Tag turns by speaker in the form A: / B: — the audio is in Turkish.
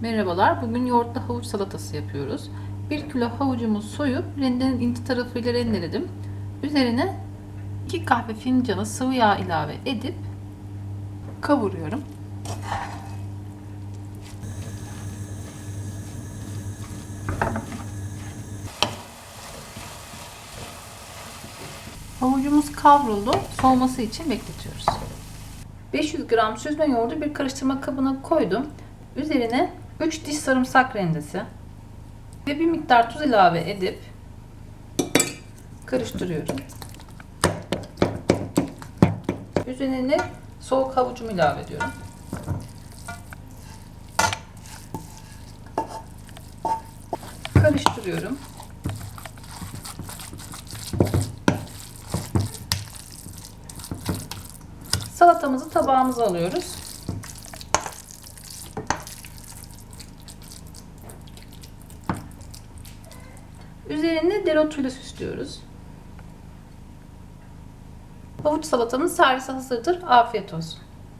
A: Merhabalar, bugün yoğurtlu havuç salatası yapıyoruz. 1 kilo havucumu soyup rendenin ince tarafıyla rendeledim. Üzerine 2 kahve fincanı sıvı yağ ilave edip kavuruyorum. Havucumuz kavruldu. Soğuması için bekletiyoruz. 500 gram süzme yoğurdu bir karıştırma kabına koydum. Üzerine 3 diş sarımsak rendesi ve bir miktar tuz ilave edip karıştırıyorum. Üzerine soğuk havucumu ilave ediyorum. Karıştırıyorum. Salatamızı tabağımıza alıyoruz. Üzerine dereotuyla süslüyoruz. Havuç salatamız servise hazırdır. Afiyet olsun.